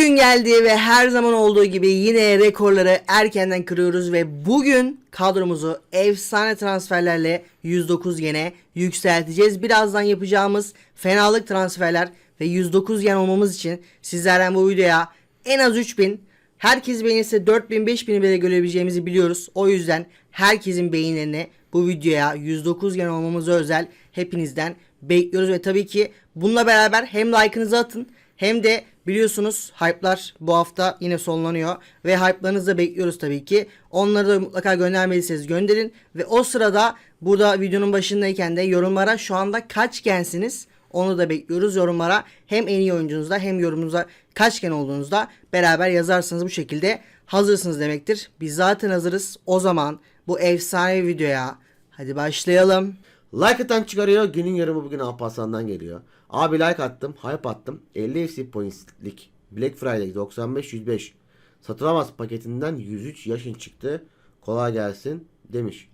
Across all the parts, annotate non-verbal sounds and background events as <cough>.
Bugün geldi ve her zaman olduğu gibi yine rekorları erkenden kırıyoruz ve bugün kadromuzu efsane transferlerle 109 yene yükselteceğiz. Birazdan yapacağımız fenalık transferler ve 109 yen olmamız için sizlerden bu videoya en az 3000 herkes beğenirse 4000 5000'i bile görebileceğimizi biliyoruz. O yüzden herkesin beğenilerini bu videoya 109 yen olmamıza özel hepinizden bekliyoruz ve tabii ki bununla beraber hem like'ınızı atın hem de biliyorsunuz hype'lar bu hafta yine sonlanıyor ve hype'larınızı da bekliyoruz tabii ki. Onları da mutlaka göndermediyseniz gönderin ve o sırada burada videonun başındayken de yorumlara şu anda kaç gensiniz onu da bekliyoruz yorumlara. Hem en iyi oyuncunuzda hem yorumunuza kaç gen olduğunuzda beraber yazarsanız bu şekilde hazırsınız demektir. Biz zaten hazırız. O zaman bu efsane videoya hadi başlayalım. Like atan çıkarıyor. Günün yorumu bugün Alparslan'dan geliyor. Abi like attım. Hype attım. 50 FC pointslik Black Friday 95-105 satılamaz paketinden 103 yaşın çıktı. Kolay gelsin demiş.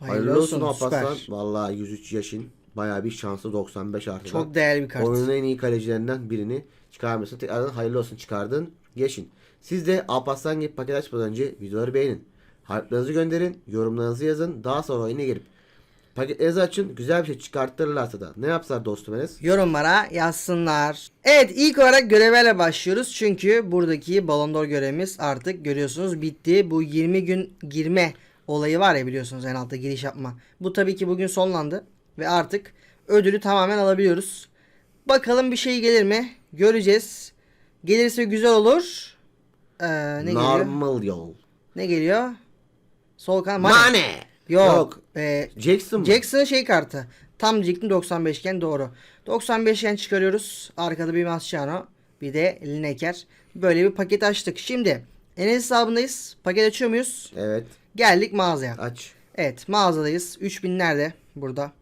Hayırlı Hayırlı, olsun, olsun, Alparslan. Vallahi 103 yaşın bayağı bir şanslı 95 artı. Çok değerli bir kart. Oyunun en iyi kalecilerinden birini çıkarmışsın. Tekrardan hayırlı olsun çıkardın. Geçin. Siz de Alparslan gibi paket açmadan önce videoları beğenin. Harflerinizi gönderin. Yorumlarınızı yazın. Daha sonra oyuna girip paketlerinizi açın. Güzel bir şey çıkartırlarsa da ne yapsalar dostum Enes? yorumlara yazsınlar. Evet ilk olarak görevlerle başlıyoruz. Çünkü buradaki Ballon d'Or görevimiz artık görüyorsunuz bitti. Bu 20 gün girme olayı var ya biliyorsunuz en altta giriş yapma. Bu tabii ki bugün sonlandı. Ve artık ödülü tamamen alabiliyoruz. Bakalım bir şey gelir mi? Göreceğiz. Gelirse güzel olur. Ee, ne geliyor? Normal yol. Ne geliyor? Sol kanat. Mane. Mane. Yok. Yok. Ee, Jackson mı? Jackson'ın şey kartı. Tam diyecektim 95 iken doğru. 95 iken çıkarıyoruz. Arkada bir Mascherano. Bir de Lineker. Böyle bir paket açtık. Şimdi Enes hesabındayız. Paket açıyor muyuz? Evet. Geldik mağazaya. Aç. Evet mağazadayız. 3000 nerede? Burada.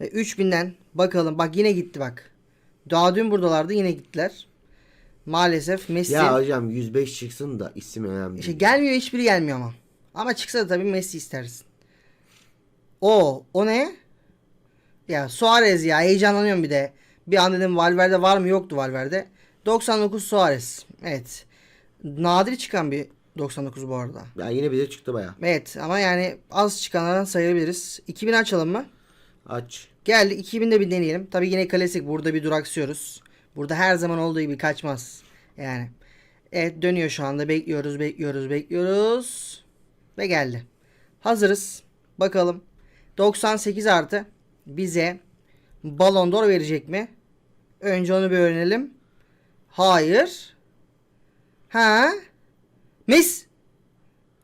E, 3000'den bakalım. Bak yine gitti bak. Daha dün buradalardı yine gittiler. Maalesef Messi. Ya hocam 105 çıksın da isim önemli. İşte gelmiyor hiçbiri gelmiyor ama. Ama çıksa da tabii Messi istersin. O, o ne? Ya Suarez ya heyecanlanıyorum bir de. Bir an dedim Valverde var mı yoktu Valverde. 99 Suarez. Evet. Nadir çıkan bir 99 bu arada. Ya yine bize çıktı baya. Evet ama yani az çıkanlardan sayabiliriz. 2000 açalım mı? Aç. Geldik 2000'de bir deneyelim. Tabii yine klasik burada bir duraksıyoruz. Burada her zaman olduğu gibi kaçmaz. Yani. Evet dönüyor şu anda. Bekliyoruz, bekliyoruz, bekliyoruz. Ve geldi. Hazırız. Bakalım. 98 artı bize Ballon d'Or verecek mi? Önce onu bir öğrenelim. Hayır. Ha? Mes.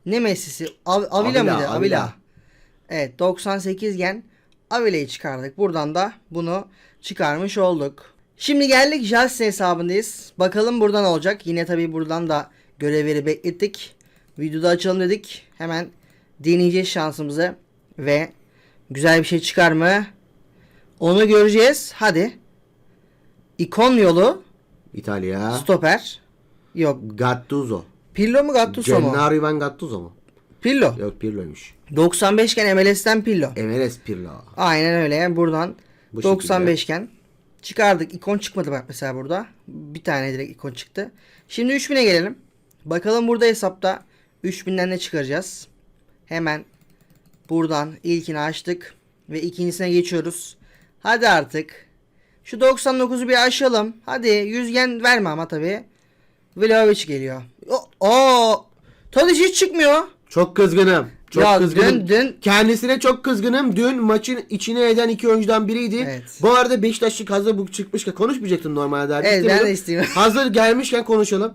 Ne Messi'si? Av- Avila, Avila, mıydı? Avila. Avila. Evet 98 gen Avila'yı çıkardık. Buradan da bunu çıkarmış olduk. Şimdi geldik Jalsin hesabındayız. Bakalım buradan olacak. Yine tabi buradan da görevleri beklettik. Videoda açalım dedik. Hemen deneyeceğiz şansımızı. Ve güzel bir şey çıkar mı? Onu göreceğiz. Hadi. İkon yolu. İtalya. Stoper. Yok. Gattuso. Pirlo mu Gattuso mu? Gennaro Ivan Gattuso mu? Pirlo. Yok Pirlo'ymuş. 95 gen MLS'ten Pirlo. MLS Pirlo. Aynen öyle. Buradan Bu 95 iken çıkardık. İkon çıkmadı bak mesela burada. Bir tane direkt ikon çıktı. Şimdi 3000'e gelelim. Bakalım burada hesapta 3000'den ne çıkaracağız. Hemen buradan ilkini açtık. Ve ikincisine geçiyoruz. Hadi artık. Şu 99'u bir aşalım. Hadi 100 yen verme ama tabi. Vlahovic geliyor. O, o Tadic hiç çıkmıyor. Çok kızgınım. Çok Ya kızgınım. dün- dün- Kendisine çok kızgınım. Dün maçın içine eden iki oyuncudan biriydi. Evet. Bu arada Beşiktaşlık hazır bu çıkmışken konuşmayacaktım normalde. Evet, ben de istemiyorum. hazır gelmişken konuşalım.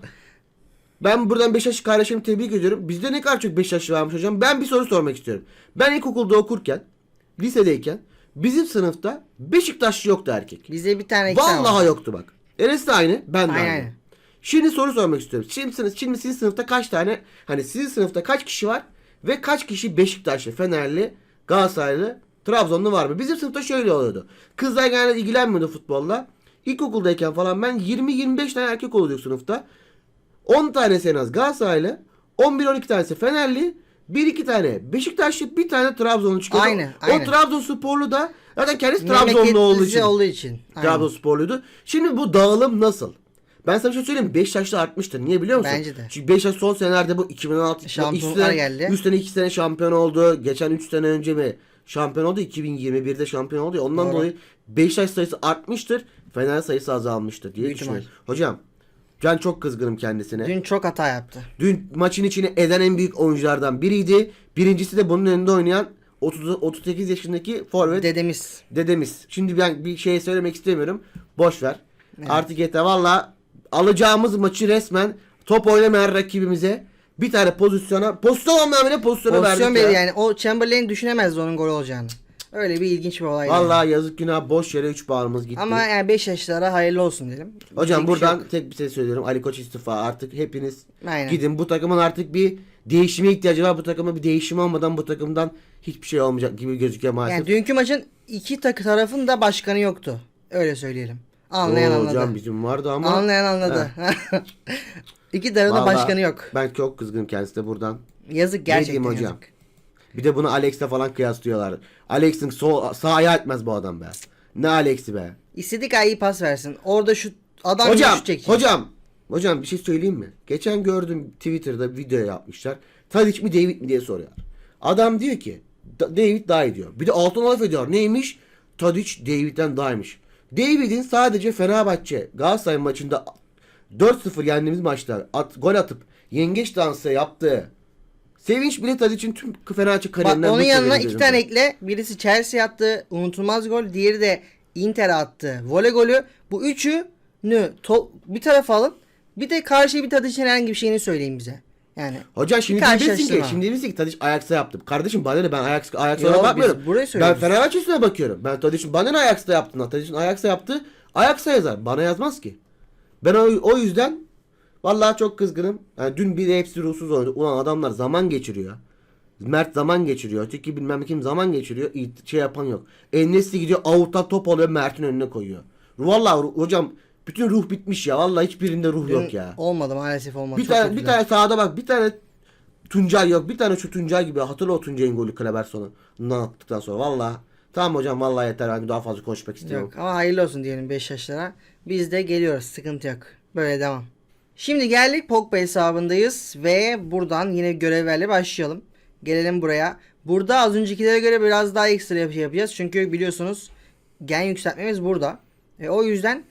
Ben buradan Beşiktaşlı kardeşimi tebrik ediyorum. Bizde ne kadar çok Beşiktaşlı varmış hocam. Ben bir soru sormak istiyorum. Ben ilkokulda okurken, lisedeyken bizim sınıfta Beşiktaşlı yoktu erkek. Bize bir tane iki tane var. Vallahi yoktu bak. Enes de aynı, ben de Aynen. aynı. Şimdi soru sormak istiyorum. Şimdi, sınıf, şimdi sizin sınıfta kaç tane, hani sizin sınıfta kaç kişi var ve kaç kişi Beşiktaşlı, Fenerli, Galatasaraylı, Trabzonlu var mı? Bizim sınıfta şöyle oluyordu. Kızlar genelde ilgilenmiyordu futbolla. İlkokuldayken falan ben 20-25 tane erkek oluyorduk sınıfta. 10 tanesi en az Galatasaraylı, 11-12 tanesi Fenerli, 1-2 tane Beşiktaşlı, bir tane Trabzonlu çıkıyordu. Aynen, O aynen. Trabzonsporlu da zaten kendisi Trabzonlu olduğu için. olduğu için. Aynen. Trabzonsporluydu. Şimdi bu dağılım nasıl? Ben sana bir şey söyleyeyim? Beşiktaş'ta artmıştır. Niye biliyor musun? Bence de. Çünkü Beşiktaş son senelerde bu 2016 Şampiyonluklar geldi. 3 sene 2 sene şampiyon oldu. Geçen 3 sene önce mi şampiyon oldu? 2021'de şampiyon oldu. ya. Ondan Doğru. dolayı Beşiktaş sayısı artmıştır. Fener sayısı azalmıştır diye Büyük düşünüyorum. Hocam ben çok kızgınım kendisine. Dün çok hata yaptı. Dün maçın içine eden en büyük oyunculardan biriydi. Birincisi de bunun önünde oynayan 30, 38 yaşındaki forvet Dedemiz. dedemiz. Şimdi ben bir şey söylemek istemiyorum. Boş ver. Artık yeter. Valla alacağımız maçı resmen top oynamayan rakibimize bir tane pozisyona pozisyon bile pozisyona Pozisyon verdik belli ya. yani. O Chamberlain düşünemezdi onun gol olacağını. Öyle bir ilginç bir olay. Valla yazık günah boş yere 3 bağrımız gitti. Ama yani 5 yaşlara hayırlı olsun dedim. Hocam bir şey buradan yok. tek bir şey söylüyorum. Ali Koç istifa. Artık hepiniz Aynen. gidin. Bu takımın artık bir değişime ihtiyacı var. Bu takıma bir değişim olmadan bu takımdan hiçbir şey olmayacak gibi gözüküyor maalesef. Yani dünkü maçın iki takı tarafın da başkanı yoktu. Öyle söyleyelim. Anlayan Oo, anladı. Hocam bizim vardı ama. Anlayan anladı. <laughs> iki tarafın da Vallahi başkanı yok. Ben çok kızgınım kendisine buradan. Yazık gerçekten diyeyim hocam? Bir de bunu Alex'le falan kıyaslıyorlar. Alex'in sol, sağ ayağı etmez bu adam be. Ne Alex'i be. İstedik iyi pas versin. Orada şu adam Hocam, şut çekiyor. hocam. Hocam bir şey söyleyeyim mi? Geçen gördüm Twitter'da video yapmışlar. Tadic mi David mi diye soruyor. Adam diyor ki "Da- David daha iyi diyor. Bir de altına laf ediyor. Neymiş? Tadic David'den daha iyiymiş. David'in sadece Fenerbahçe Galatasaray maçında 4-0 yendiğimiz maçta at, gol atıp yengeç dansı yaptığı sevinç bile Tadic'in tüm Fenerbahçe Bak kariyerinden onun bu yanına iki tane ekle. Birisi Chelsea attı. Unutulmaz gol. Diğeri de Inter attı. Voley golü. Bu üçünü to- bir tarafa alın. Bir de karşıya bir tadı için herhangi bir şeyini söyleyin bize. Yani Hocam şimdi diyeceksin ki şimdi diyeceksin ki Tadiç Ajax'ta yaptım. Kardeşim bana ne ben Ajax Ajax'a bakmıyorum. burayı Ben söylüyoruz. Fenerbahçe üstüne bakıyorum. Ben Tadiç'in bana ne Ajax'ta yaptın? Tadiç'in Ajax'ta yaptı. Ajax'a yazar. Bana yazmaz ki. Ben o, o yüzden vallahi çok kızgınım. Yani dün bir de hepsi ruhsuz oynadı. Ulan adamlar zaman geçiriyor. Mert zaman geçiriyor. Öteki bilmem kim zaman geçiriyor. Şey yapan yok. Enes'i gidiyor avuta top alıyor Mert'in önüne koyuyor. Vallahi hocam bütün ruh bitmiş ya. Vallahi hiçbirinde ruh dün yok ya. olmadı maalesef olmadı. Bir Çok tane bir tane sahada bak bir tane Tuncay yok. Bir tane şu Tuncay gibi hatırla o Tuncay'ın golü Kleber sonundan attıktan sonra. Valla. Tamam hocam vallahi yeter. Ben daha fazla konuşmak istemiyorum. Yok ama hayırlı olsun diyelim 5 yaşlara. Biz de geliyoruz. Sıkıntı yok. Böyle devam. Şimdi geldik Pogba hesabındayız ve buradan yine görevlerle başlayalım. Gelelim buraya. Burada az öncekilere göre biraz daha ekstra şey yapacağız. Çünkü biliyorsunuz gen yükseltmemiz burada. E, o yüzden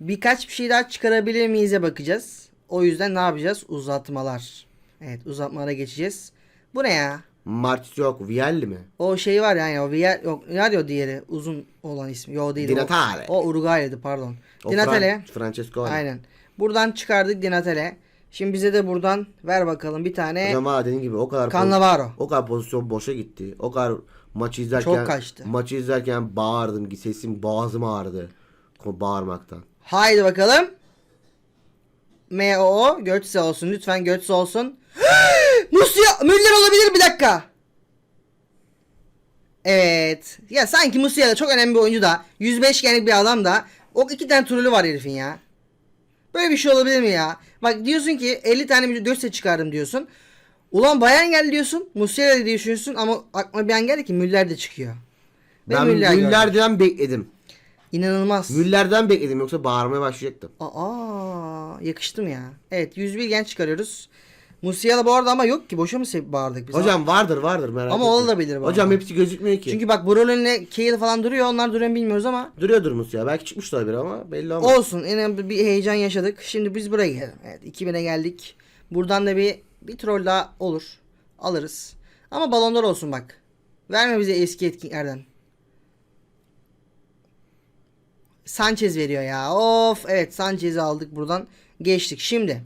birkaç bir şey daha çıkarabilir miyiz'e bakacağız. O yüzden ne yapacağız? Uzatmalar. Evet uzatmalara geçeceğiz. Bu ne ya? Martis yok. Vialli mi? O şey var yani o Vier yok nerede o diğeri uzun olan ismi. Yo değil. Di o-. O, Uruguay'dı pardon. O Di Natale. Fran- Francesco. Aynen. Buradan çıkardık Di Natale. Şimdi bize de buradan ver bakalım bir tane Hocam valla dediğim gibi o kadar Cannavaro. o kadar pozisyon boşa gitti. O kadar maçı izlerken Çok kaçtı. maçı izlerken bağırdım. Sesim boğazım ağrıdı. Bağırmaktan. Haydi bakalım. M.O. Götze olsun. Lütfen Götze olsun. <gasps> Musia Müller olabilir bir dakika. Evet. Ya sanki Musiala da çok önemli bir oyuncu da 105 genlik bir adam da o iki tane trolü var herifin ya. Böyle bir şey olabilir mi ya? Bak diyorsun ki 50 tane bir Götze çıkardım diyorsun. Ulan Bayern geldi diyorsun. Musiala diye düşünüyorsun ama aklıma bir an geldi ki Müller de çıkıyor. Ve Ben Müller. Müller'den bekledim. İnanılmaz. Müller'den bekledim yoksa bağırmaya başlayacaktım. Aa yakıştım ya. Evet 101 genç çıkarıyoruz. Musiala bu arada ama yok ki. Boşa mı bağırdık biz? Hocam vardır vardır merak Ama etme. olabilir bu Hocam arada. hepsi gözükmüyor ki. Çünkü bak Brolin'le Kale falan duruyor. Onlar duruyor mu bilmiyoruz ama. Duruyordur Musa Belki çıkmış da olabilir ama belli olmaz. Olsun. Yine bir- bir heyecan yaşadık. Şimdi biz buraya gelelim. Evet 2000'e geldik. Buradan da bir bir troll daha olur. Alırız. Ama balonlar olsun bak. Verme bize eski etkinlerden. Sanchez veriyor ya. Of evet Sanchez'i aldık buradan. Geçtik. Şimdi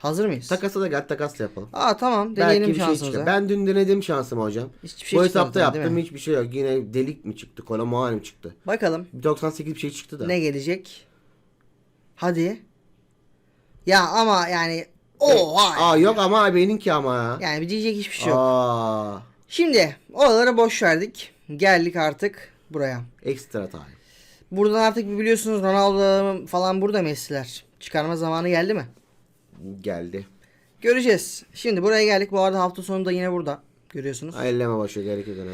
hazır mıyız? Takasa da gel takas da yapalım. Aa tamam Belki deneyelim bir şey şansımıza. çıkar. Ben dün denedim şansımı hocam. Hiçbir şey Bu çıkmadı hesapta değil yaptım mi? hiçbir şey yok. Yine delik mi çıktı? Kolomuani mi çıktı? Bakalım Bir 98 bir şey çıktı da. ne gelecek. Hadi. Ya ama yani oha. Aa yok ama benimki ama ya. Yani bir diyecek hiçbir şey yok. Aa, Şimdi oraları boş verdik. Geldik artık buraya. ekstra time. Buradan artık biliyorsunuz Ronaldo falan burada Messi'ler. Çıkarma zamanı geldi mi? Geldi. Göreceğiz. Şimdi buraya geldik. Bu arada hafta sonunda yine burada. Görüyorsunuz. Elleme başı gerek yok ona.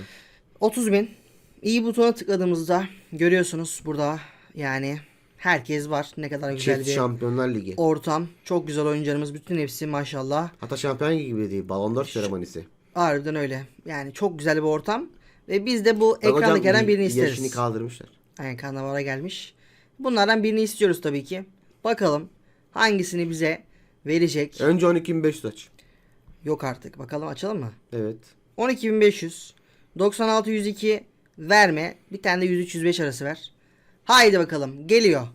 30 bin. İyi butona tıkladığımızda görüyorsunuz burada yani Herkes var. Ne kadar güzel Çift bir Şampiyonlar Ligi. ortam. Çok güzel oyuncularımız. Bütün hepsi maşallah. Hatta Şampiyon Ligi gibi değil. Ballon d'Or seremonisi. Harbiden öyle. Yani çok güzel bir ortam. Ve biz de bu Bak hocam, ekrandakilerden birini Yaşını isteriz. kaldırmışlar. Aynen karnavara gelmiş. Bunlardan birini istiyoruz tabii ki. Bakalım hangisini bize verecek. Önce 12.500 aç. Yok artık. Bakalım açalım mı? Evet. 12500 96 102 verme. Bir tane de 103 105 arası ver. Haydi bakalım. Geliyor.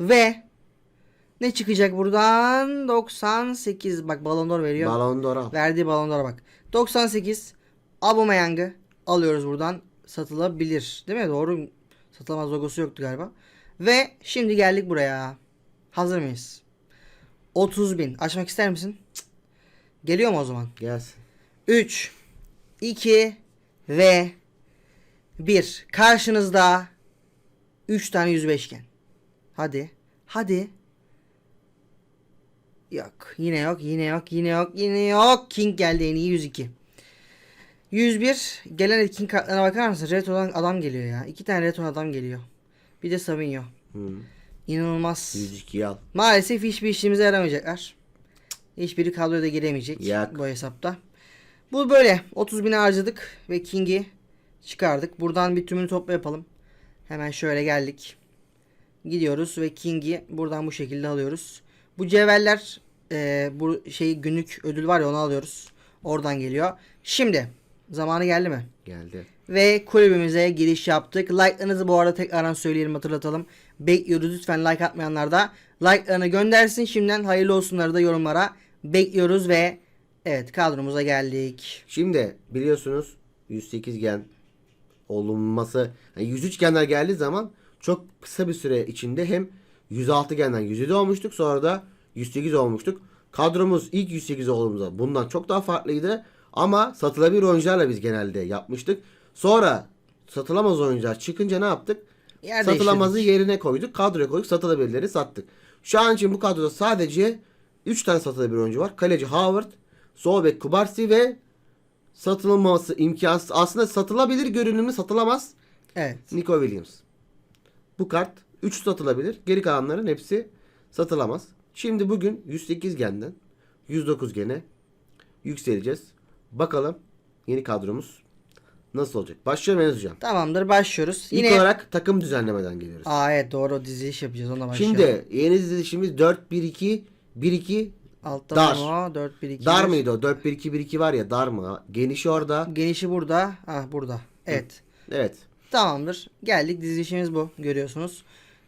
Ve ne çıkacak buradan? 98. Bak Ballon d'Or veriyor. Ballon d'Or al. Verdiği Ballon d'Or'a bak. 98 Aubameyang'ı alıyoruz buradan. Satılabilir. Değil mi? Doğru. Satılamaz logosu yoktu galiba. Ve şimdi geldik buraya. Hazır mıyız? 30 bin. Açmak ister misin? Cık. Geliyor mu o zaman? Gelsin. 3 2 ve 1 karşınızda 3 tane 105 iken. Hadi. Hadi. Yok. Yine yok. Yine yok. Yine yok. Yine yok. King geldi en iyi 102. 101. Gelen etkin kartlarına bakar mısın? Retro'dan adam geliyor ya. İki tane retro adam geliyor. Bir de Savinho. Hı. İnanılmaz. 102'yi al. Maalesef hiçbir işimize yaramayacaklar. Hiçbiri kadroya da giremeyecek Yak. bu hesapta. Bu böyle. 30 bine harcadık ve King'i çıkardık. Buradan bir tümünü topla yapalım. Hemen şöyle geldik. Gidiyoruz ve King'i buradan bu şekilde alıyoruz. Bu cevherler e, bu şey günlük ödül var ya onu alıyoruz. Oradan geliyor. Şimdi zamanı geldi mi? Geldi. Ve kulübümüze giriş yaptık. Like'larınızı bu arada tekrardan söyleyelim hatırlatalım. Bekliyoruz lütfen like atmayanlar da like'larını göndersin. Şimdiden hayırlı olsunları da yorumlara bekliyoruz ve evet kadromuza geldik. Şimdi biliyorsunuz 108 gen olunması yani 103 genler geldiği zaman çok kısa bir süre içinde hem 106 genden 107 olmuştuk sonra da 108 olmuştuk. Kadromuz ilk 108 olduğumuzda bundan çok daha farklıydı ama satılabilir oyuncularla biz genelde yapmıştık. Sonra satılamaz oyuncular çıkınca ne yaptık? Yer Satılamazı yerine koyduk. Kadroya koyduk. Satılabilirleri sattık. Şu an için bu kadroda sadece 3 tane satılabilir oyuncu var. Kaleci Howard, sol bek Kubarsi ve satılmaması imkansız. Aslında satılabilir görünümü satılamaz. Evet. Nico Williams. Bu kart 3 satılabilir. Geri kalanların hepsi satılamaz. Şimdi bugün 108 genden 109 gene yükseleceğiz. Bakalım yeni kadromuz nasıl olacak. Başlıyorum Enes Hocam. Tamamdır başlıyoruz. İlk Yine olarak takım düzenlemeden geliyoruz. Aa evet doğru diziliş yapacağız ona başlayalım. Şimdi yeni dizilişimiz 4-1-2 1-2 Altta dar. Dar. 4 1 2 dar mıydı o? 4-1-2-1-2 var ya dar mı? Geniş orada. Genişi burada. Ha burada. Evet. Evet. Tamamdır. Geldik dizilişimiz bu. Görüyorsunuz.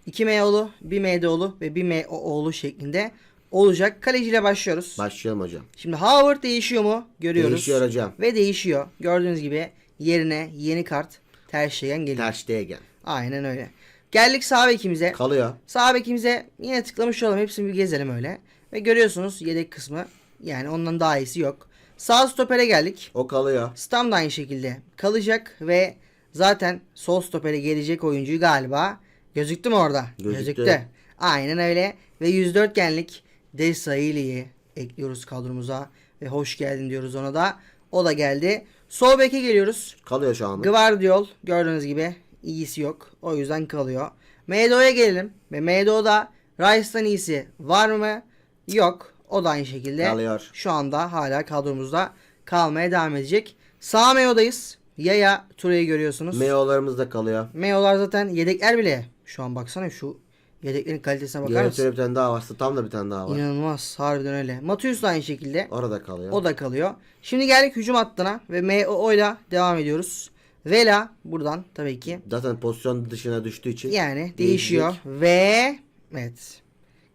2 M'oğlu, 1 M'oğlu ve 1 M'oğlu şeklinde olacak. Kaleciyle başlıyoruz. Başlayalım hocam. Şimdi Howard değişiyor mu? Görüyoruz. Değişiyor hocam. Ve değişiyor. Gördüğünüz gibi yerine yeni kart Ter Stegen geliyor. Ter Stegen. Aynen öyle. Geldik sağ bekimize. Kalıyor. Sağ bekimize yine tıklamış olalım. Hepsini bir gezelim öyle. Ve görüyorsunuz yedek kısmı. Yani ondan daha iyisi yok. Sağ stopere geldik. O kalıyor. Stam da aynı şekilde kalacak ve zaten sol stopere gelecek oyuncuyu galiba gözüktü mü orada? Gözüktü. Aynen öyle ve 104 genlik Desailly'yi ekliyoruz kadromuza ve hoş geldin diyoruz ona da. O da geldi. Sol beke geliyoruz. Kalıyor şu anda. Gvardiol gördüğünüz gibi iyisi yok. O yüzden kalıyor. Medo'ya gelelim. Ve Medo'da Rice'dan iyisi var mı? Yok. O da aynı şekilde. Kalıyor. Şu anda hala kadromuzda kalmaya devam edecek. Sağ Meo'dayız. Yaya Ture'yi görüyorsunuz. Meo'larımız da kalıyor. Meo'lar zaten yedekler bile. Şu an baksana şu yedeklerin kalitesine bakar mısın? Yönetmen'e bir tane daha var. Tam da bir tane daha var. İnanılmaz. Harbiden öyle. Matius da aynı şekilde. Orada kalıyor. O da kalıyor. Şimdi geldik hücum hattına ve MO ile devam ediyoruz. Vela buradan tabii ki Zaten pozisyon dışına düştüğü için. yani değişiyor ve evet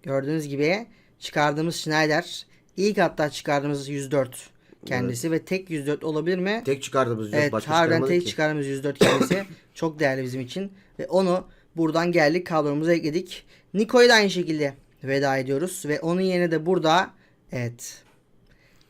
gördüğünüz gibi çıkardığımız Schneider ilk hatta çıkardığımız 104 kendisi ve tek 104 olabilir mi? Tek çıkardığımız yok. evet Başka harbiden tek ki. çıkardığımız 104 kendisi <coughs> çok değerli bizim için ve onu buradan geldik kadromuza ekledik. Niko'yu da aynı şekilde veda ediyoruz ve onun yerine de burada evet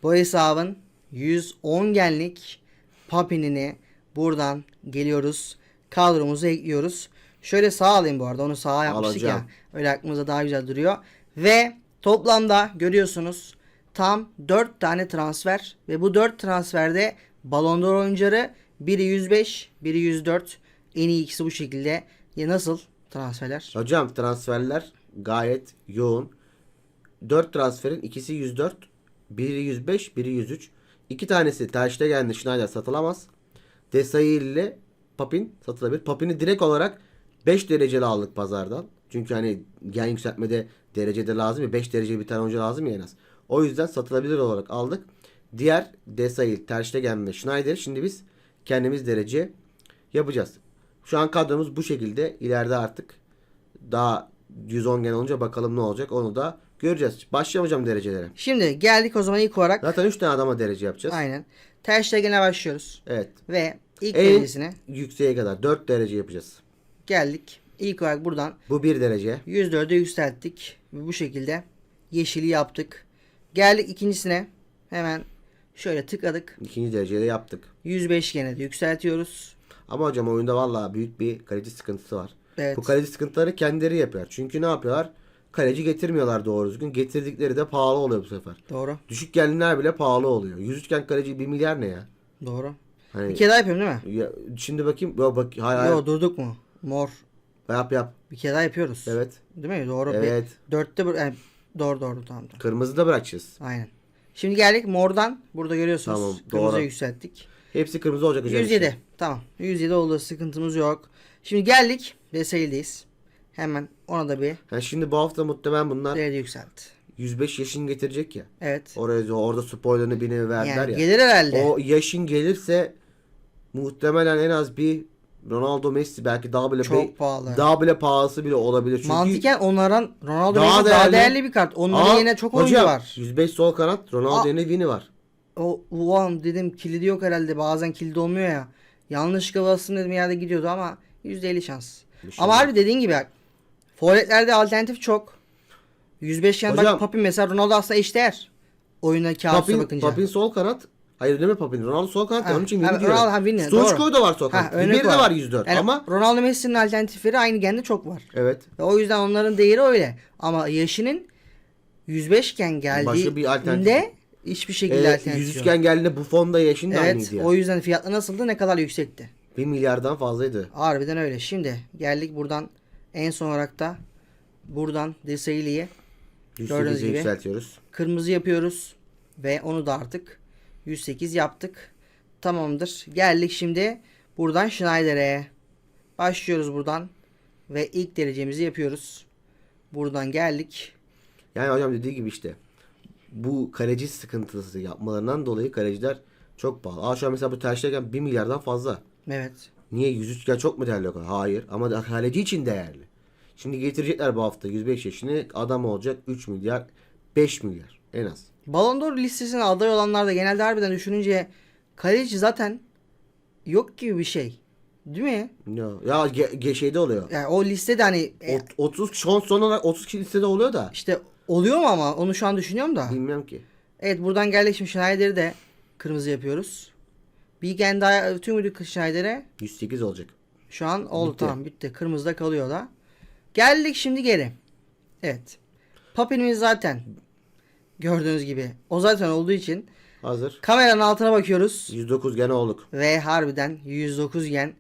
bu hesabın 110 genlik Papin'ini buradan geliyoruz. Kadromuza ekliyoruz. Şöyle sağ alayım bu arada. Onu sağa yapmıştık Alacağım. ya. Öyle aklımızda daha güzel duruyor. Ve toplamda görüyorsunuz tam 4 tane transfer ve bu 4 transferde Ballon d'Or oyuncuları biri 105, biri 104. En iyi ikisi bu şekilde. Ya nasıl? transferler. Hocam transferler gayet yoğun. 4 transferin ikisi 104, biri 105, biri 103. İki tanesi Ter Stegen'le Schneider satılamaz. Desai ile Papin satılabilir. Papin'i direkt olarak 5 dereceli aldık pazardan. Çünkü hani gen yükseltmede derecede lazım ya 5 derece bir tane oyuncu lazım ya en az. O yüzden satılabilir olarak aldık. Diğer Desai, Ter Stegen ve Schneider şimdi biz kendimiz derece yapacağız. Şu an kadromuz bu şekilde. İleride artık daha 110 gen olunca bakalım ne olacak onu da göreceğiz. Başlamayacağım derecelere. Şimdi geldik o zaman ilk olarak. Zaten 3 tane adama derece yapacağız. Aynen. Ter Stegen'e başlıyoruz. Evet. Ve ilk En derecesine yükseğe kadar 4 derece yapacağız. geldik. İlk olarak buradan Bu 1 derece. 104'e yükselttik. Bu şekilde yeşili yaptık. Geldik ikincisine. Hemen şöyle tıkladık. ikinci derecede yaptık. 105 gene de yükseltiyoruz. Ama hocam oyunda vallahi büyük bir kaleci sıkıntısı var. Evet. Bu kaleci sıkıntıları kendileri yapıyor. Çünkü ne yapıyorlar? Kaleci getirmiyorlar doğru düzgün. Getirdikleri de pahalı oluyor bu sefer. Doğru. Düşük genliler bile pahalı oluyor. 103 gen kaleci 1 milyar ne ya? Doğru. Hani Bir kere daha yapıyorum değil mi? ya, şimdi bakayım. Yo, bak, hayır, hayır. Yo durduk mu? Mor. Yap yap. Bir kere daha yapıyoruz. Evet. Değil mi? Doğru. Evet. Bir- Dörtte yani doğru doğru tamam. Kırmızı da bırakacağız. Aynen. Şimdi geldik mordan. Burada görüyorsunuz. Tamam, doğru. yükselttik. Hepsi kırmızı olacak hocam. 107. Tamam. 107 oldu. Sıkıntımız yok. Şimdi geldik. Veseli'deyiz. Hemen ona da bir Ha, şimdi bu hafta muhtemelen bunlar derece yükselt. 105 yaşını getirecek ya. Evet. Oraya orada spoilerını bir nevi verdiler Yani ya. gelir herhalde. O yaşın gelirse muhtemelen en az bir Ronaldo Messi belki daha bile Çok pahalı. daha bile pahalısı bile olabilir. Çünkü Mantıken onların Ronaldo Daha Messi daha değerli. değerli bir kart. Onların Aa, yerine çok oyuncu hocam, var. 105 sol kanat Ronaldo yerine Vini var. O ulan dedim kilidi yok herhalde. Bazen kilidi olmuyor ya. Yanlışlıkla bastım dedim yerde gidiyordu ama %50 şans. şey ama harbi dediğin gibi bak. Forvetlerde alternatif çok. 105 yani bak Papin mesela Ronaldo aslında eşdeğer. Oyuna kağıtsa Papin, bakınca. Papin sol kanat. Hayır deme Papin. Ronaldo sol kanat. Ha, onun için Vini diyorum. Ronaldo, Vini, Stoichkov da var sol kanat. Bir de var 104 Yani ama Ronaldo Messi'nin alternatifleri aynı gende çok var. evet. Ve o yüzden onların değeri öyle. Ama yaşının 105 iken Başka bir alternatif geldiğinde hiçbir şekilde Ee, alternatif yok. 103 gen geldiğinde Buffon da yaşında Evet aynıydı ya. o yüzden fiyatlar nasıldı ne kadar yüksekti. 1 milyardan fazlaydı. Harbiden öyle. Şimdi geldik buradan en son olarak da buradan Desailly'yi Gördüğünüz 108'e gibi. yükseltiyoruz. kırmızı yapıyoruz. Ve onu da artık 108 yaptık. Tamamdır. Geldik şimdi buradan Schneider'e. Başlıyoruz buradan. Ve ilk derecemizi yapıyoruz. Buradan geldik. Yani hocam dediği gibi işte bu kaleci sıkıntısı yapmalarından dolayı kaleciler çok pahalı. Aa şu an mesela bu Ter Stegen 1 milyardan fazla. Evet. Niye 103 gen çok mu değerli? o kadar? Hayır ama kaleci için değerli. Şimdi getirecekler bu hafta 105 yaşını adam olacak 3 milyar 5 milyar en az. Ballon d'Or listesine aday olanlar da genelde harbiden düşününce kaleci zaten yok gibi bir şey. Değil mi? Ya, ya ge, ge- şeyde oluyor. Yani o listede hani e, Ot- 30 son son olarak 30 kişi listede oluyor da işte oluyor mu ama onu şu an düşünüyorum da. bilmiyorum ki. Evet buradan geldik şimdi Schneider'i de kırmızı yapıyoruz. Bir gen daha tüm müdür Schneider'e 108 olacak. şu an oldu Bitti. tamam bitti. Kırmızıda kalıyor da. Geldik şimdi geri. Evet. Papinimiz zaten gördüğünüz gibi. O zaten olduğu için Hazır. kameranın altına bakıyoruz. 109 gene olduk. Ve harbiden 109 yen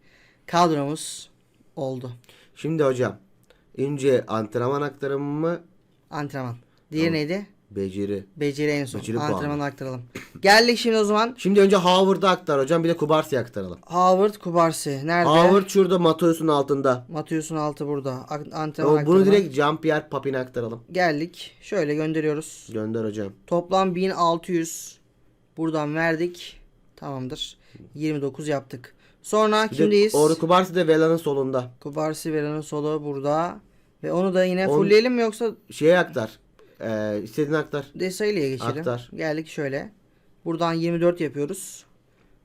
kadromuz oldu. Şimdi hocam önce antrenman aktarımı mı Antrenman. Diğeri Tamam. neydi? beceri? Beceri en son. Beceri puanı. aktaralım. Geldik şimdi o zaman. Şimdi önce Howard'ı aktar hocam bir de Kubarsi'yi aktaralım. Howard Kubarsi. Nerede? Howard şurada Matos'un altında. Matius'un altı burada. Ak- Antrenman O, bunu aktarıma. direkt Jean-Pierre Papin'e aktaralım. Geldik. Şöyle gönderiyoruz. Gönder hocam. Toplam 1600. Buradan verdik. Tamamdır. 29 yaptık. Sonra Bir de kimdeyiz? Orada Kubarsi de Vela'nın solunda. Kubarsi Vera'nın solu burada. Ve onu da yine On- fullleyelim mi yoksa Şeye aktar. Ee, istediğini aktar. Desaily'e geçelim. Aktar. Geldik şöyle. Buradan 24 yapıyoruz.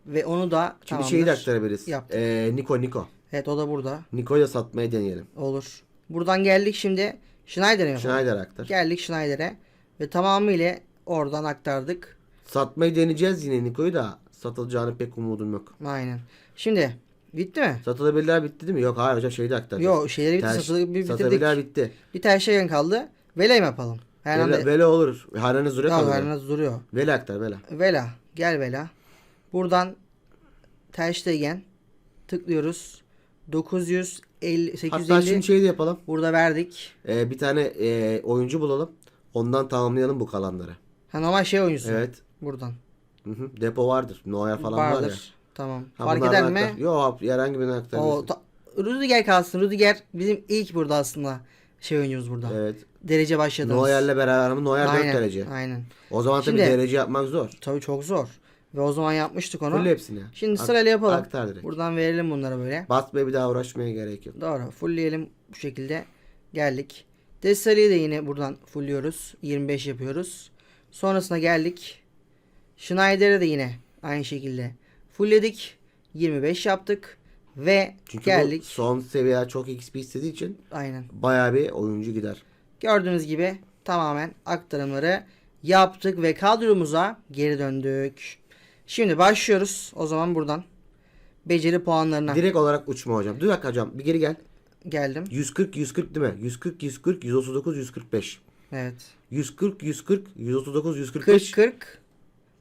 Ve onu da Şimdi tamamdır. şeyi de aktarabiliriz. Yaptık. Ee, Niko Niko. Evet o da burada. Niko'yu da satmayı deneyelim. Olur. Buradan geldik şimdi Schneider'e yapalım. Schneider aktar. Geldik Schneider'e. Ve tamamıyla oradan aktardık. Satmayı deneyeceğiz yine Niko'yu da satılacağını pek umudum yok. Aynen. Şimdi bitti mi? Satılabilirler bitti değil mi? Yok hayır hocam şeyde aktaracağız. Yok şeyleri bitti. Ter- bitirdik. Satabilirler bitti. Bir tane şey kaldı. Vela mı yapalım? Vele, Herhalde. vele olur. Haranız duruyor Tamam. Herhalde duruyor. Vele aktar vele. Vela. Gel Vela. Buradan Ter Stegen tıklıyoruz. 50, Hatta 850 şimdi şey de yapalım. burada verdik. Ee, bir tane e, oyuncu bulalım. Ondan tamamlayalım bu kalanları. Ha normal şey oyuncusu. Evet. Buradan. Hı hı. Depo vardır. Neuer falan var Vardır. ya. Tamam. Ha, Fark bunlardan eder mi? aktar- Yok herhangi birine O aktarabilirsin. ta- Rüdiger kalsın. Rüdiger bizim ilk burada aslında şey oyuncumuz burada. Evet. Derece başladığımız. Neuer'le beraber ama Neuer 4 Aynen, derece. Aynen. O zaman tabii Şimdi- derece yapmak zor. Tabii çok zor. Ve o zaman yapmıştık onu. Full hepsini. Şimdi Ak- sırayla yapalım. Aktar direkt. Buradan verelim bunlara böyle. Basmaya bir daha uğraşmaya gerek yok. Doğru. Fullleyelim bu şekilde. Geldik. Desali'yi de yine buradan fullliyoruz. 25 yapıyoruz. Sonrasına geldik. Schneider'e de yine aynı şekilde fullledik. 25 yaptık. Ve Çünkü geldik. son seviyeler çok XP istediği için Aynen. bayağı bir oyuncu gider. Gördüğünüz gibi tamamen aktarımları yaptık ve kadromuza geri döndük. Şimdi başlıyoruz. O zaman buradan beceri puanlarına Direkt olarak uçma hocam. Dur dakika hocam bir geri gel. geldim. 140 140 değil mi? 140 140 139 145. Evet. 140 140 139 145 40 40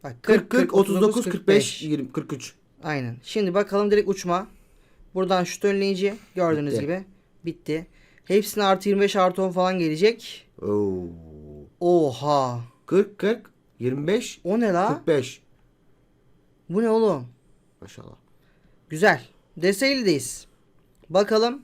Bak 40 40 39 45 20 43. Aynen. Şimdi bakalım direkt uçma. Buradan şut önleyici gördüğünüz Bitti. gibi bitti. Hepsine artı 25 artı 10 falan gelecek. Oo. Oha. 40 40 25 O ne la? 45. Bu ne oğlum? Maşallah. Güzel. Deseyli'deyiz. Bakalım.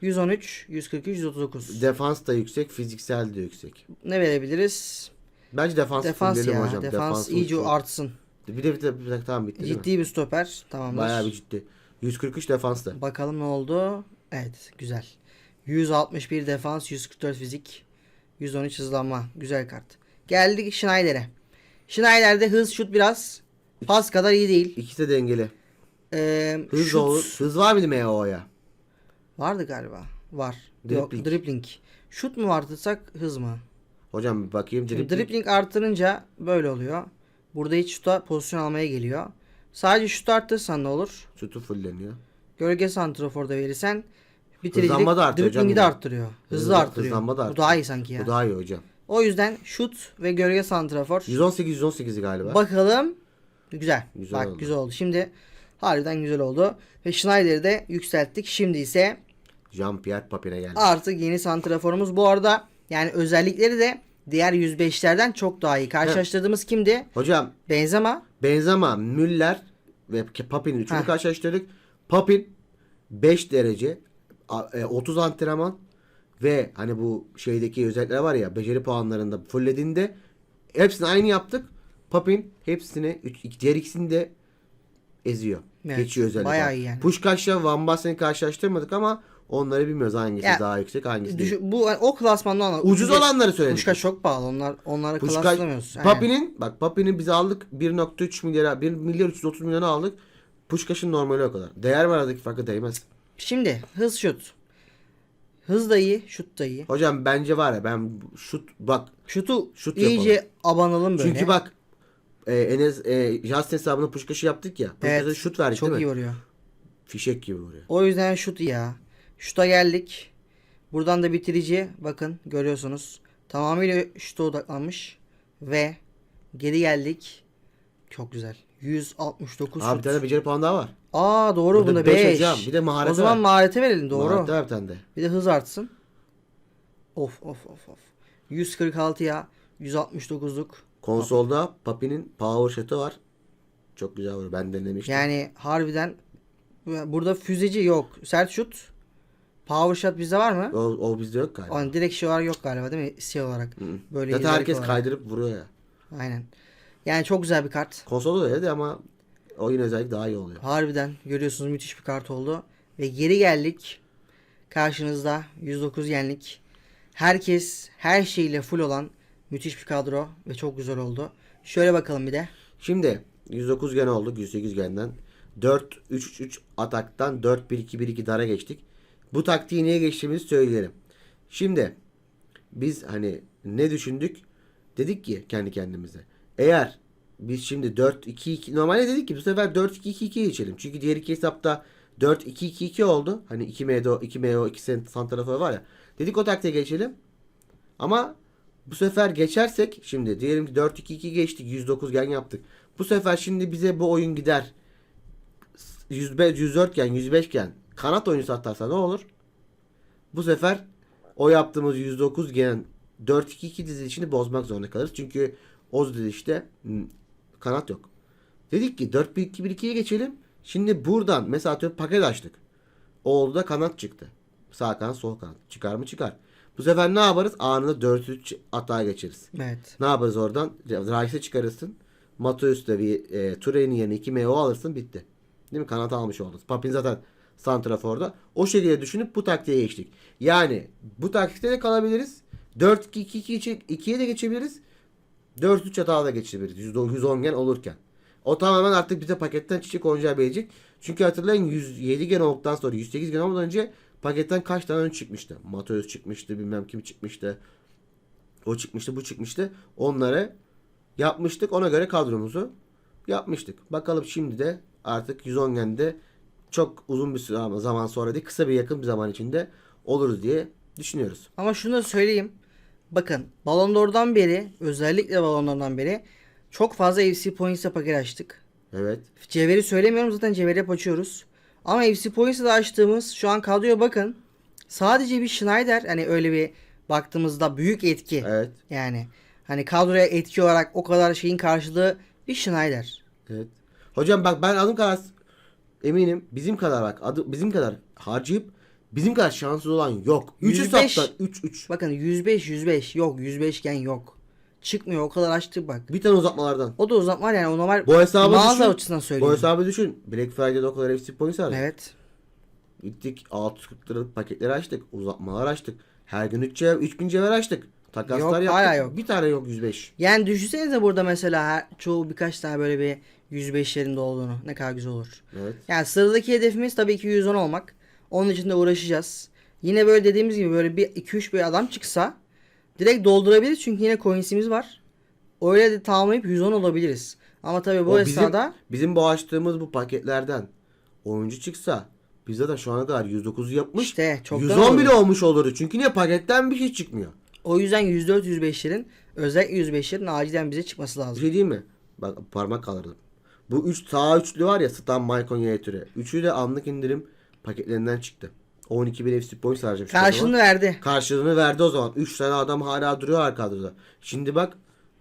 113, 143, 139. Defans da yüksek, fiziksel de yüksek. ne verebiliriz? Bence defans, Defans ya. hocam. Defans Defans iyice uçsun. artsın. Bir de bir de bir dakika tamam bitti? Ciddi bir stoper. Tamamdır. Bayağı bir ciddi. 143 defansta. Bakalım ne oldu? Evet güzel. 161 defans, 144 fizik, 113 hızlanma. Güzel kart. Geldik Schneider'e. Schneider'de hız şut biraz pas kadar iyi değil. İkisi de dengeli. Ee, Hız şut olur. Hız var mıydı MO'ya? vardı galiba. Var. Dribbling. Yok dribbling. Şut mu artırsak hız mı? Hocam bir bakayım. Şimdi Dribbling. dribbling artırınca böyle oluyor. Burada hiç şuta pozisyon almaya geliyor. Sadece şut arttırırsan ne olur? Şutu fulleniyor. Gölge santraforda verirsen bitiricilik hocam de bu. arttırıyor. Hızlı Hızlı- arttırıyor. hızlanma da Bu artıyor. daha iyi sanki ya. Bu daha iyi hocam. O yüzden şut ve gölge santrafor. 118 118 galiba. Bakalım. Güzel. Güzel Bak oldu. güzel oldu. Şimdi harbiden güzel oldu. Ve Schneider'i de yükselttik. Şimdi ise Jean-Pierre Papin'e geldi. artık yeni santraforumuz. Bu arada yani özellikleri de diğer 105'lerden çok daha iyi. Karşılaştırdığımız kimdi? Hocam Benzema. Benzema, Müller ve Papin'in üçünü Heh. karşılaştırdık. Papin 5 derece, a- e, 30 antrenman ve hani bu şeydeki özellikler var ya beceri puanlarında fullediğinde hepsini aynı yaptık. Papin hepsini diğer ikisini de eziyor. Evet, Geçiyor özellik. bayağı iyi yani. Pushkash'la Van Bassen'i karşılaştırmadık ama onları bilmiyoruz hangisi Ya, daha yüksek hangisi değil. Düşün, bu o klasmanda onlar. Ucuz olanları söyledik. Kuşkaş çok pahalı. Onlar onları Pushkash, klaslamıyoruz. Aynen. Papi'nin bak Papi'nin biz aldık 1.3 milyara 1 milyar 330 milyona aldık. Pushkash'ın normali o kadar. Değer var aradaki farkı değmez. Şimdi hız şut. Hız da iyi, şut da iyi. Hocam bence var ya ben şut bak Şutu Şut iyice abanalım böyle. çünkü bak e, Enes e, Justin hesabına Pushkash'ı yaptık ya. Pushkash'a evet, şut verdik çok değil iyi mi? vuruyor. Fişek gibi vuruyor. O yüzden şut iyi ya. Şuta geldik. Buradan da bitirici bakın görüyorsunuz. Tamamıyla şuta odaklanmış. Ve geri geldik. Çok güzel. 169 Abi bir tane beceri puanı daha var. Aa doğru Burada bunda beş 5. hocam. Bir de mahareti O zaman var. maharete verelim doğru. Maharetli var bir tane de. Bir de hız artsın. Of of of of. 146 ya. 169'luk. Konsolda Papi'nin power shot'ı var. Çok güzel vuruyor. Ben denemiştim. Yani harbiden burada füzeci yok. Sert şut. Power shot bizde var mı? o, o bizde yok galiba. Yani direkt şey olarak yok galiba değil mi? Şey olarak. Böyle Zaten herkes olarak. kaydırıp vuruyor ya. Aynen. Yani çok güzel bir kart. Konsolda da öyle de ama oyun özellik daha iyi oluyor. Harbiden görüyorsunuz müthiş bir kart oldu. Ve geri geldik. Karşınızda 109 yenlik. Herkes her şeyle full olan müthiş bir kadro ve çok güzel oldu. Şöyle bakalım bir de. Şimdi 109 gen olduk 108 genden. 4-3-3 ataktan 4-1-2-1-2 dara geçtik. Bu taktiği niye geçtiğimizi söyleyelim. Şimdi biz hani ne düşündük? Dedik ki kendi kendimize. Eğer biz şimdi 4-2-2 normalde dedik ki bu sefer 4-2-2-2 geçelim. Çünkü diğer iki hesapta 4-2-2-2 oldu. Hani 2 MDO, 2 MO, 2 santrafor var ya. Dedik o taktiğe geçelim. Ama bu sefer geçersek şimdi diyelim ki 4-2-2 geçtik 109 gen yaptık. Bu sefer şimdi bize bu oyun gider. 105, 104 gen 105 gen kanat oyuncusu atarsa ne olur? Bu sefer o yaptığımız 109 gelen 4-2-2 dizilişini bozmak zorunda kalırız. Çünkü o dizilişte hmm, kanat yok. Dedik ki 4-1-2-1-2'ye geçelim. Şimdi buradan mesela atıyorum paket açtık. Oldu da kanat çıktı. Sağ kanat sol kanat. Çıkar mı çıkar. Bu sefer ne yaparız? Anında 4-3 atağa geçeriz. Evet. Ne yaparız oradan? Rice'e çıkarırsın. Mateus'ta bir e, Ture'nin yerine 2 MO alırsın bitti. Değil mi? Kanat almış oldunuz. Papin zaten Santrafor'da. O şekilde düşünüp bu taktiğe geçtik. Yani bu taktikte de kalabiliriz. 4-2-2-2'ye de geçebiliriz. 4-3 hata da geçebiliriz. 110 gen olurken. O tamamen artık bize paketten çiçek oyuncağı verecek. Çünkü hatırlayın 107 gen olduktan sonra 108 gen olmadan önce paketten kaç tane ön çıkmıştı. Mateus çıkmıştı bilmem kim çıkmıştı. O çıkmıştı bu çıkmıştı. Onları yapmıştık. Ona göre kadromuzu yapmıştık. Bakalım şimdi de artık 110 gende çok uzun bir zaman sonra değil kısa bir yakın bir zaman içinde oluruz diye düşünüyoruz. Ama şunu da söyleyeyim. Bakın Ballon d'Or'dan beri özellikle Ballon d'Or'dan beri çok fazla FC Points'e paket açtık. Evet. Cevher'i söylemiyorum zaten Cevher'i hep açıyoruz. Ama FC Points'e de açtığımız şu an kadroya bakın. Sadece bir Schneider hani öyle bir baktığımızda büyük etki. Evet. Yani hani kadroya etki olarak o kadar şeyin karşılığı bir Schneider. Evet. Hocam bak ben adım kadar eminim bizim kadar bak adı, bizim kadar harcayıp bizim kadar şanssız olan yok. 3'ü 105. saptan 3 3. Bakın 105 105 yok 105 gen yok. Çıkmıyor o kadar açtık bak. Bir tane uzatmalardan. O da uzatma yani o normal Bu hesabı mağaza düşün. açısından Bu söylüyorum. hesabı düşün. Black Friday'de o kadar FC points var. Evet. Gittik 640 liralık paketleri açtık. Uzatmalar açtık. Her gün 3 cev 3000 cevher açtık. Takaslar Yok, yaptık. hala yok. Bir tane yok 105. Yani düşünsenize burada mesela her, çoğu birkaç tane böyle bir 105 yerinde olduğunu. Ne kadar güzel olur. Evet. Yani sıradaki hedefimiz tabii ki 110 olmak. Onun için de uğraşacağız. Yine böyle dediğimiz gibi böyle bir 2-3 bir adam çıksa direkt doldurabiliriz çünkü yine coins'imiz var. Öyle de tamamlayıp 110 olabiliriz. Ama tabii bu O bizim, hesada bizim bu açtığımız bu paketlerden oyuncu çıksa biz zaten şu ana kadar 109'u yapmış. İşte, çoktan 110 oldu. bile olmuş olurdu. Çünkü niye paketten bir şey çıkmıyor. o yüzden 104-105'lerin özellikle 105'lerin acilen bize çıkması Bir lazım. şey diyeyim mi? Bak parmak kaldırdım. Bu 3 sağ üçlü var ya Stan, Maicon, Yetüre. Üçü de anlık indirim paketlerinden çıktı. 12 bin FC points harcamış. Karşılığını verdi. Karşılığını verdi o zaman. 3 tane adam hala duruyor arkada. Şimdi bak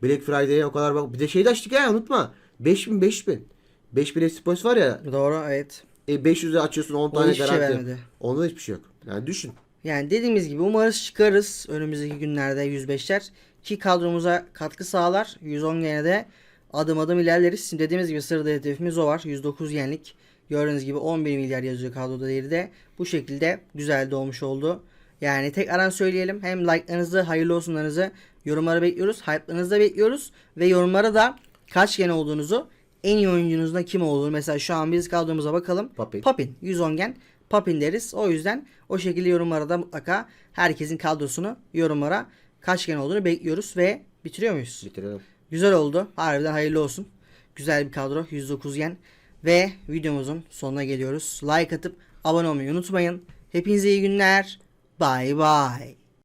Black Friday'e o kadar bak. Bir de şey de açtık ya unutma. 5000 5000. 5000 FC points var ya. Doğru evet. E 500'e açıyorsun 10 O tane hiçbir şey garanti. vermedi. Onda hiçbir şey yok. Yani düşün. Yani dediğimiz gibi umarız çıkarız önümüzdeki günlerde 105'ler ki kadromuza katkı sağlar. 110 gene de adım adım ilerleriz. Şimdi dediğimiz gibi sırada hedefimiz o var. 109 yenlik. Gördüğünüz gibi 11 milyar yazıyor kadroda değeri de. Bu şekilde güzel de olmuş oldu. Yani tek aran söyleyelim. Hem like'larınızı, hayırlı olsunlarınızı yorumlara bekliyoruz. Hype'larınızı da bekliyoruz. Ve yorumlara da kaç gen olduğunuzu, en iyi oyuncunuz da kim olur? Mesela şu an biz kadromuza bakalım. Papin. Papin. 110 gen. Papin deriz. O yüzden o şekilde yorumlara da mutlaka herkesin kadrosunu yorumlara kaç gen olduğunu bekliyoruz ve bitiriyor muyuz? Bitirelim. Güzel oldu. Harbiden hayırlı olsun. Güzel bir kadro. 109 yen. Ve videomuzun sonuna geliyoruz. Like atıp abone olmayı unutmayın. Hepinize iyi günler. Bye bye.